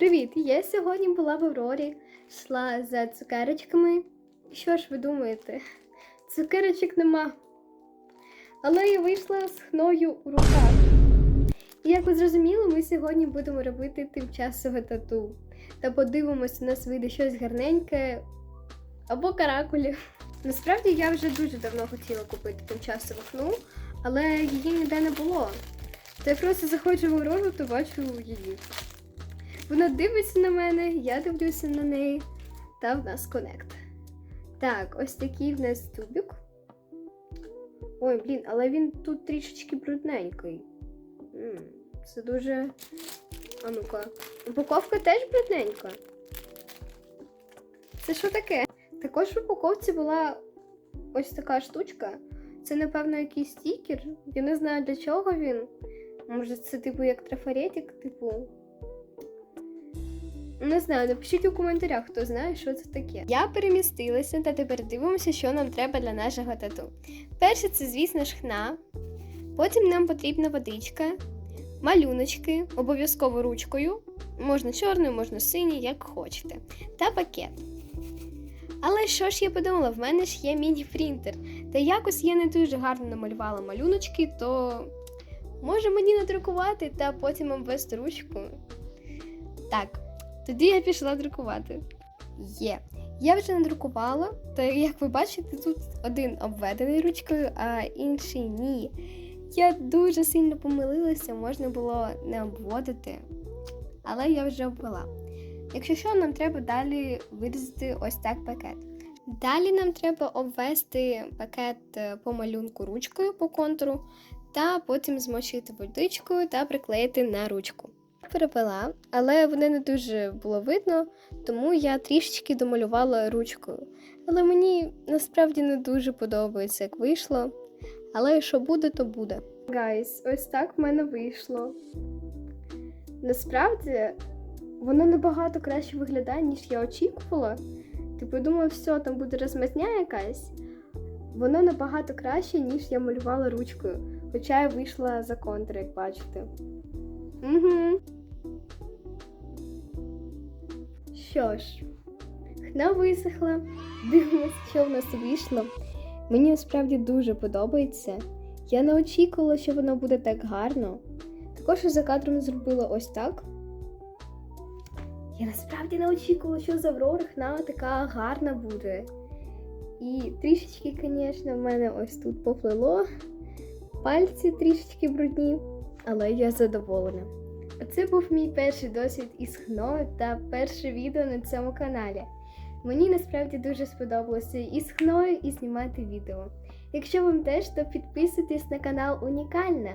Привіт! Я сьогодні була в Аврорі, йшла за цукерочками. Що ж ви думаєте? Цукерочок нема. Але я вийшла з хною у руках. І як ви зрозуміли, ми сьогодні будемо робити тимчасове тату. Та подивимось, у нас вийде щось гарненьке або каракулі. Насправді я вже дуже давно хотіла купити тимчасову хну, але її ніде не було. То я просто заходжу в Аврору, то бачу її. Вона дивиться на мене, я дивлюся на неї, та в нас конект. Так, ось такий в нас тюбик. Ой, блін, але він тут трішечки брудненький. Це дуже. А ну-ка. Упаковка теж брудненька. Це що таке? Також в упаковці була ось така штучка. Це, напевно, якийсь стікер. Я не знаю для чого він. Може, це типу як трафаретик, типу. Не знаю, напишіть у коментарях, хто знає, що це таке. Я перемістилася та тепер дивимося, що нам треба для нашого тату. Перше, це, звісно ж, хна. Потім нам потрібна водичка, малюночки, обов'язково ручкою. Можна чорною, можна синій, як хочете. Та пакет. Але що ж я подумала, в мене ж є міні-принтер. Та якось я не дуже гарно намалювала малюночки, то може мені надрукувати та потім обвести ручку. Так, тоді я пішла друкувати. Є. Я вже надрукувала, та як ви бачите, тут один обведений ручкою, а інший ні. Я дуже сильно помилилася, можна було не обводити, але я вже обвела. Якщо що, нам треба далі вирізати ось так пакет. Далі нам треба обвести пакет е, по малюнку ручкою по контуру, та потім змочити водичкою та приклеїти на ручку. Перевела, але воно не дуже було видно, тому я трішечки домалювала ручкою. Але мені насправді не дуже подобається, як вийшло. Але що буде, то буде. Гайс, ось так в мене вийшло. Насправді, воно набагато краще виглядає, ніж я очікувала. Типу, думала, все, там буде розмазня якась. Воно набагато краще, ніж я малювала ручкою. Хоча я вийшла за контур, як бачите. Угу. Що ж, хна висохла. Дивимось, що в нас вийшло. Мені насправді дуже подобається. Я не очікувала, що воно буде так гарно. Також за кадром зробила ось так. Я насправді не очікувала, що з Аврори хна така гарна буде. І трішечки, звісно, в мене ось тут поплило. Пальці трішечки брудні, але я задоволена. Оце був мій перший досвід із хною та перше відео на цьому каналі. Мені насправді дуже сподобалося і з хною, і знімати відео. Якщо вам теж, то підписуйтесь на канал Унікальна.